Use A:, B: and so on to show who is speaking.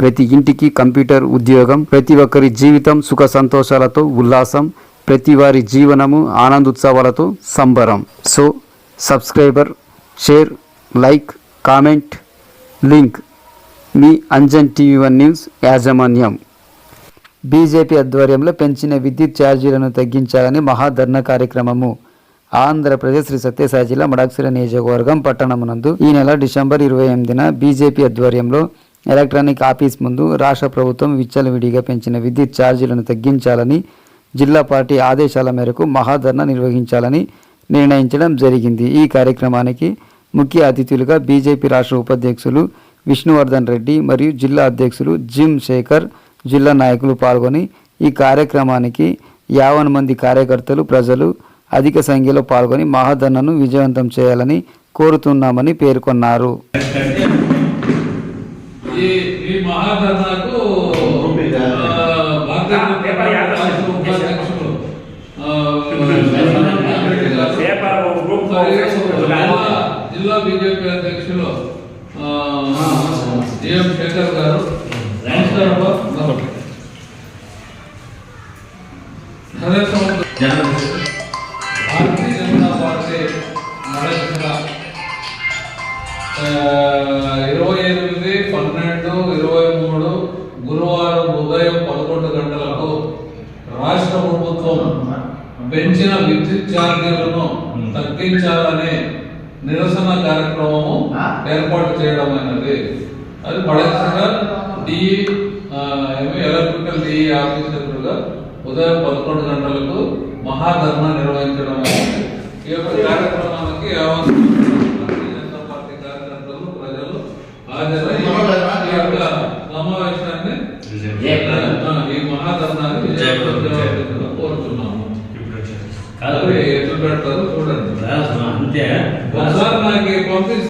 A: ప్రతి ఇంటికి కంప్యూటర్ ఉద్యోగం ప్రతి ఒక్కరి జీవితం సుఖ సంతోషాలతో ఉల్లాసం ప్రతి వారి జీవనము ఆనందోత్సవాలతో సంబరం. So subscriber share like comment link. మీ అంజన్ టీవీ వన్ న్యూస్ యాజమాన్యం. బీజేపీ ఆధ్వర్యంలో పెంచిన విద్యుత్ ఛార్జీలను తగ్గించాలని మహాధర్ణ కార్యక్రమము. ఆంధ్రప్రదేశ్ శ్రీ సత్యసాయి జిల్లా మడాక్సిర నియోజకవర్గం పట్టణమునందు ఈ నెల డిసెంబర్ ఇరవై ఎనిమిదిన బీజేపీ ఆధ్వర్యంలో ఎలక్ట్రానిక్ ఆఫీస్ ముందు రాష్ట్ర ప్రభుత్వం విచ్చలవిడిగా పెంచిన విద్యుత్ ఛార్జీలను తగ్గించాలని జిల్లా పార్టీ ఆదేశాల మేరకు మహాధర్ణ నిర్వహించాలని నిర్ణయించడం జరిగింది. ఈ కార్యక్రమానికి ముఖ్య అతిథులుగా బీజేపీ రాష్ట్ర ఉపాధ్యక్షులు విష్ణువర్ధన్ రెడ్డి మరియు జిల్లా అధ్యక్షులు జిమ్ శేఖర్ జిల్లా నాయకులు పాల్గొని ఈ కార్యక్రమానికి యావన్ మంది కార్యకర్తలు ప్రజలు అధిక సంఖ్యలో పాల్గొని మహాధర్నను విజయవంతం చేయాలని కోరుతున్నామని పేర్కొన్నారు
B: ఈ ఈ మహాధర్నాకు భారతీయ జనతా పార్టీ రాష్ట్ర ఉపాధ్యక్షులు ఆ, రెడ్డి గారు,
C: పేపర్
B: గ్రూప్ మరియు జిల్లా
C: జిల్లా బీజేపీ అధ్యక్షులు ఆ, డిఎం శేఖర్ గారు. భారతీయ జనతా పార్టీ నడచిన పెంచిన విద్యుత్ ఛార్జీలను తగ్గించాలనే నిరసన కార్యక్రమము ఏర్పాటు చేయడం అనేది అది పడేసగా డిఈ ఎలక్ట్రికల్ డిఈ ఆఫీస్ దగ్గరగా ఉదయం పదకొండు గంటలకు మహాధర్మ నిర్వహించడం అనేది ఈ యొక్క కార్యక్రమానికి జనతా పార్టీ కార్యకర్తలు ప్రజలు హాజరై ఈ యొక్క సమావేశాన్ని ఈ మహాధర్మాన్ని
B: ಕಾದ್ರೆ
C: ಎಷ್ಟು ತರೂ ಕೂಡ
B: ನಾನು ಅಂತೆ
C: ಬಸವನಿಗೆ